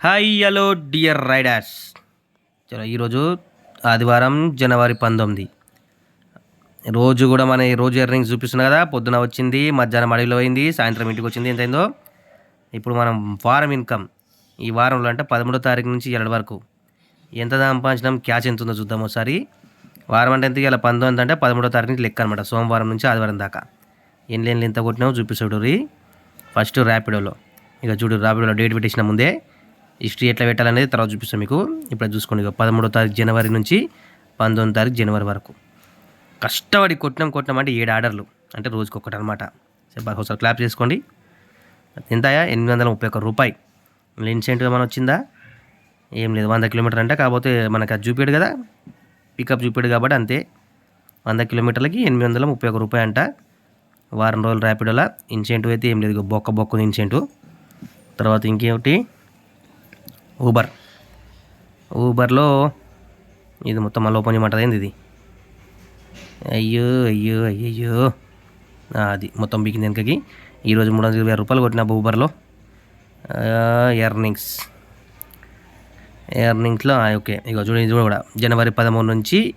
Hi hello dear riders చలో ఈరోజు ఆదివారం జనవరి పంతొమ్మిది. రోజు కూడా మన ఈ రోజు ఎర్నింగ్స్ చూపిస్తున్నా కదా పొద్దున వచ్చింది మధ్యాహ్నం అడవిలో అయింది సాయంత్రం ఇంటికి వచ్చింది ఎంత ఇప్పుడు మనం వారం ఇన్కమ్ ఈ వారంలో అంటే పదమూడో తారీఖు నుంచి ఏడు వరకు. ఎంత సంపాదించడం క్యాచ్ ఎంత ఉందో చూద్దాం ఒకసారి. వారం అంటే ఎంత ఇలా పంతొమ్మిది అంటే పదమూడో తారీఖు నుంచి లెక్క అనమాట సోమవారం నుంచి ఆదివారం దాకా. ఎన్ని ఎన్ని ఎంత కొట్టినామో చూపిస్తాడు ఫస్ట్ ర్యాపిడోలో ఇక చూడు ర్యాపిడోలో డేట్ పెట్టేసిన ముందే హిస్టరీ ఎట్లా పెట్టాలనేది తర్వాత చూపిస్తాను మీకు. ఇప్పుడు చూసుకోండి ఇక పదమూడో తారీఖు జనవరి నుంచి పంతొమ్మిది తారీఖు జనవరి వరకు. కష్టపడి కొట్టినాం కొట్టినాం అంటే ఏడు ఆర్డర్లు. అంటే రోజుకి ఒకటి అనమాట ఒకసారి క్లాప్ చేసుకోండి. ఎంతయా ఎనిమిది వందల ముప్పై ఒక్క రూపాయి. ఇన్సెంట్ ఏమైనా వచ్చిందా? ఏం లేదు వంద కిలోమీటర్ అంటే. కాకపోతే మనకు అది చూపాడు కదా. పికప్ చూపాడు కాబట్టి అంతే. వంద కిలోమీటర్లకి ఎనిమిది వందల ముప్పై ఒక్క రూపాయి అంట. వారం రోజులు ర్యాపిడోలా ఇన్సెంటివ్ అయితే ఏం లేదు బొక్క బొక్క ఇన్సెంటివ్ తర్వాత ఇంకేమిటి? ఊబర్. ఊబర్లో ఇది మొత్తం మళ్ళీ ఓపెన్ చేయమంటుంది ఏంది ఇది? అయ్యో అయ్యో అయ్యయ్యో. అది మొత్తం బిగింది వెనకకి. ఈరోజు మూడు వందల ఇరవై ఆరు రూపాయలు కొట్టిన ఊబర్లో. ఎర్నింగ్స్. ఎర్నింగ్స్లో ఓకే. ఇక చూడండి ఇది కూడా. జనవరి పదమూడు నుంచి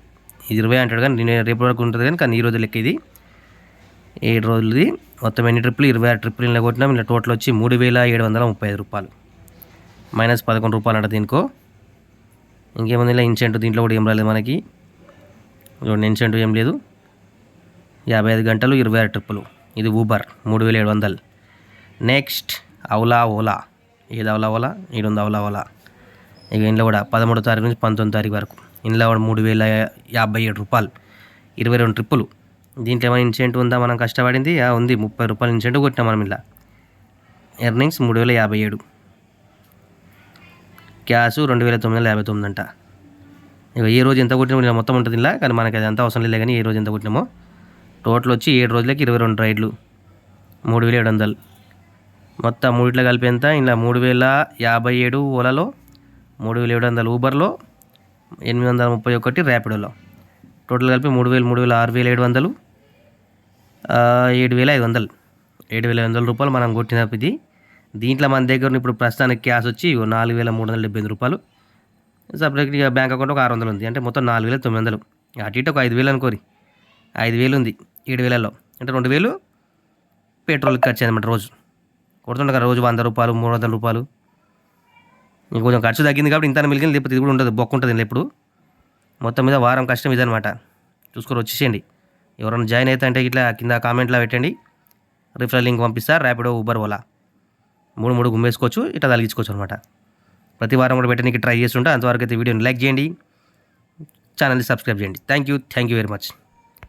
ఇరవై అంటాడు కానీ నేను రేపు వరకు ఉంటుంది కానీ కానీ ఈ రోజు లెక్క ఇది. ఏడు రోజులది. మొత్తం ఎన్ని ట్రిప్పులు? ఇరవై ఆరు ట్రిప్లు ఇలా కొట్టినా. ఇలా టోటల్ వచ్చి మూడు వేల ఏడు వందల ముప్పై ఐదు రూపాయలు. మైనస్ పదకొండు రూపాయలు అంట దీనికో. ఇంకేముంది ఇలా ఇన్సెంట్ దీంట్లో కూడా ఏం రాలేదు మనకి. చూడండి ఇన్సెంట్ ఏం లేదు. యాభై ఐదు గంటలు ఇరవై ఆరు ట్రిప్పులు. ఇది ఊబర్ మూడు వేల ఏడు వందలు. నెక్స్ట్ అవులా ఓలా. ఏది అవులా ఓలా? ఏడు వంద అవులా ఓలా. ఇక ఇంట్లో కూడా పదమూడో తారీఖు నుంచి పంతొమ్మిది తారీఖు వరకు. ఇంట్లో కూడా మూడు వేల యాభై ఏడు రూపాయలు ఇరవై రెండు ట్రిప్పులు. దీంట్లో ఏమైనా ఇన్సెంట్ ఉందా? మనం కష్టపడింది ఉంది. ముప్పై రూపాయలు ఇన్సెంట్ కొట్టినాం మనం ఇలా. ఎర్నింగ్స్ మూడు వేల యాభై ఏడు. క్యాష్ రెండు వేల తొమ్మిది వందల యాభై తొమ్మిది అంట. ఇక ఏ రోజు ఎంత కొట్టినా ఇలా మొత్తం ఉంటుంది ఇలా కానీ మనకి అది అంత అవసరం లేదు కానీ ఏ రోజు ఎంత కొట్టినామో. టోటల్ వచ్చి ఏడు రోజులకి ఇరవై రెండు రైడ్లు మూడు వేల ఏడు వందలు. మొత్తం మూడిట్లో కలిపి ఎంత? ఇలా మూడు వేల యాభై ఏడు ఓలాలో మూడు వేల ఏడు వందలు ఊబర్లో ఎనిమిది వందల ముప్పై ఒకటి ర్యాపిడోలో. టోటల్ కలిపి మూడు వేలు మూడు వేల ఆరు వేల ఏడు వందలు ఏడు వేల ఐదు వందలు. ఏడు వేల ఐదు వందల రూపాయలు మనం కొట్టినప్పుడు ఇది. దీంట్లో మన దగ్గర ఇప్పుడు ప్రస్తుతానికి క్యాష్ వచ్చి నాలుగు వేల మూడు వందల డెబ్బై ఎనిమిది రూపాయలు. సపరేట్గా బ్యాంక్ అకౌంట్ ఒక ఆరు వందలు ఉంది. అంటే మొత్తం నాలుగు వేల తొమ్మిది వందలు. అటు ఇటు ఒక ఐదు వేలు అనుకోరి. ఐదు వేలు ఉంది ఏడు వేలలో అంటే రెండు వేలు పెట్రోల్కి ఖర్చు అనమాట రోజు. కొడుతుండే కదా రోజు వంద రూపాయలు మూడు వందల రూపాయలు. ఇంకొంచెం ఖర్చు తగ్గింది కాబట్టి ఇంత మిలిగింది లేకపోతే ఇది కూడా ఉండదు. బొక్క ఉంటుంది ఎప్పుడు. మొత్తం మీద వారం కష్టం ఇదనమాట చూసుకొని వచ్చేసేయండి. ఎవరైనా జాయిన్ అయితే అంటే ఇట్లా కింద కామెంట్లో పెట్టండి. రిఫరల్ లింక్ పంపిస్తా. ర్యాపిడో ఊబర్ ఓలా. మూడు మూడు గుమ్మేసుకోవచ్చు ఇట్లా తలిగించుకోవచ్చు అనమాట ప్రతి వారం కూడా పెట్టడానికి ట్రై చేస్తుంటే. అంతవరకు అయితే వీడియోని లైక్ చేయండి. ఛానల్ని సబ్స్క్రైబ్ చేయండి. Thank you thank you very much